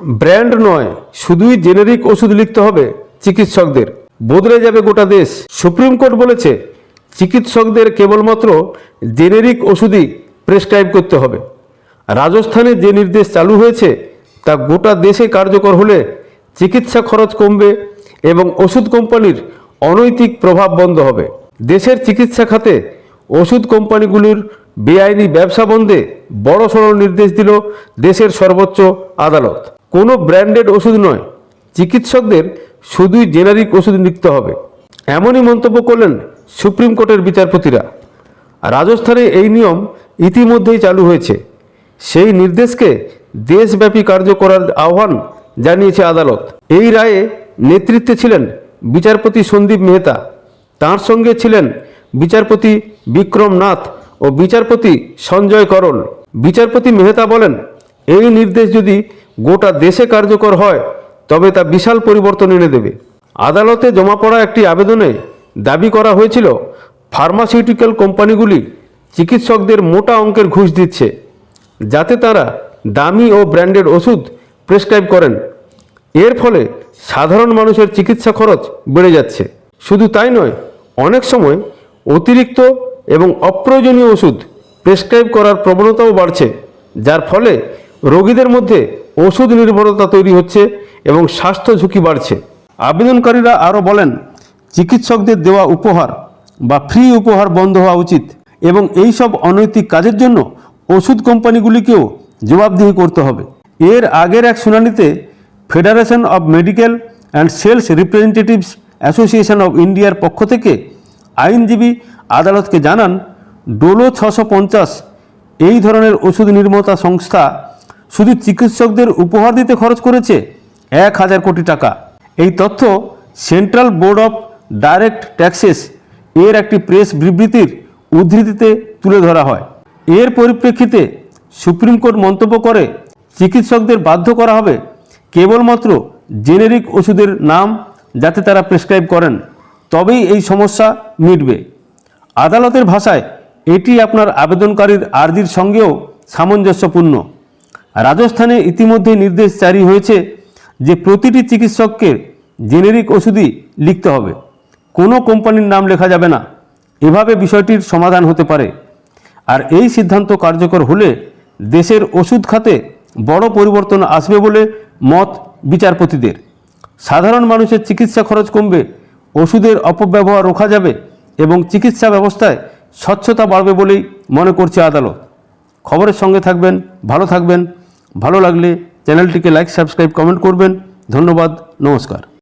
Brand নয়, শুধুই generic ওষুধ লিখতে হবে চিকিৎসকদের। বদলে যাবে গোটা দেশ। সুপ্রিম কোর্ট বলেছে, চিকিৎসকদের কেবলমাত্র জেনেরিক ওষুধই প্রেসক্রাইব করতে হবে। রাজস্থানে যে নির্দেশ চালু হয়েছে, তা গোটা দেশে কার্যকর হলে চিকিৎসা খরচ কমবে এবং ওষুধ কোম্পানির অনৈতিক প্রভাব বন্ধ হবে। দেশের চিকিৎসা খাতে ওষুধ কোম্পানিগুলির বেআইনি ব্যবসা বন্ধে বড়সড় নির্দেশ দিল দেশের সর্বোচ্চ আদালত। কোনো ব্র্যান্ডেড ওষুধ নয়, চিকিৎসকদের শুধুই জেনারিক ওষুধ লিখতে হবে। এমনই মন্তব্য করলেন সুপ্রিম কোর্টের বিচারপতিরা। রাজস্থানে এই নিয়ম ইতিমধ্যেই চালু হয়েছে। সেই নির্দেশকে দেশব্যাপী কার্য করার আহ্বান জানিয়েছে আদালত। এই রায়ে নেতৃত্বে ছিলেন বিচারপতি সন্দীপ মেহতা। তার সঙ্গে ছিলেন বিচারপতি বিক্রম নাথ ও বিচারপতি সঞ্জয় করল। বিচারপতি মেহতা বলেন এই নির্দেশ যদি গোটা দেশে কার্যকর হয়, তবে তা বিশাল পরিবর্তন এনে দেবে। আদালতে জমা পড়া একটি আবেদনে দাবি করা হয়েছিল, ফার্মাসিউটিক্যাল কোম্পানিগুলি চিকিৎসকদের মোটা অঙ্কের ঘুষ দিচ্ছে, যাতে তারা দামি ও ব্র্যান্ডেড ওষুধ প্রেসক্রাইব করেন। এর ফলে সাধারণ মানুষের চিকিৎসা খরচ বেড়ে যাচ্ছে। শুধু তাই নয়, অনেক সময় অতিরিক্ত এবং অপ্রয়োজনীয় ওষুধ প্রেসক্রাইব করার প্রবণতাও বাড়ছে, যার ফলে রোগীদের মধ্যে ওষুধ নির্ভরতা তৈরি হচ্ছে এবং স্বাস্থ্য ঝুঁকি বাড়ছে। আবেদনকারীরা আরও বলেন, চিকিৎসকদের দেওয়া উপহার বা ফ্রি উপহার বন্ধ হওয়া উচিত এবং এই সব অনৈতিক কাজের জন্য ওষুধ কোম্পানিগুলিকেও জবাবদিহি করতে হবে। এর আগের এক শুনানিতে federation of medical and sales representatives association of ইন্ডিয়ার পক্ষ থেকে আইনজীবী আদালতকে জানান, ডোলো ছশো এই ধরনের ওষুধ নির্মাতা সংস্থা শুধু চিকিৎসকদের উপহার দিতে খরচ করেছে এক হাজার কোটি টাকা। এই তথ্য central board of direct taxes এর একটি প্রেস বিবৃতির উদ্ধৃতিতে তুলে ধরা হয়। এর পরিপ্রেক্ষিতে সুপ্রিম কোর্ট মন্তব্য করে, চিকিৎসকদের বাধ্য করা হবে কেবলমাত্র জেনেরিক ওষুধের নাম যাতে তারা প্রেসক্রাইব করেন। তবেই এই সমস্যা মিটবে। আদালতের ভাষায় এটি আপনার আবেদনকারীর আর্জির সঙ্গেও সামঞ্জস্যপূর্ণ। রাজস্থানে ইতিমধ্যে নির্দেশ জারি হয়েছে যে প্রতিটি চিকিৎসককে জেনেরিক ওষুধই লিখতে হবে। কোনো কোম্পানির নাম লেখা যাবে না। এভাবে বিষয়টির সমাধান হতে পারে। আর এই সিদ্ধান্ত কার্যকর হলে দেশের ওষুধ খাতে বড় পরিবর্তন আসবে বলে মত বিচারপতিদের। সাধারণ মানুষের চিকিৎসা খরচ কমবে, ওষুধের অপব্যবহার রোখা যাবে এবং চিকিৎসা ব্যবস্থায় স্বচ্ছতা বাড়বে বলেই মনে করছে আদালত। খবরের সঙ্গে থাকবেন, ভালো থাকবেন। ভালো লাগলে চ্যানেলটিকে লাইক সাবস্ক্রাইব কমেন্ট করবেন ধন্যবাদ নমস্কার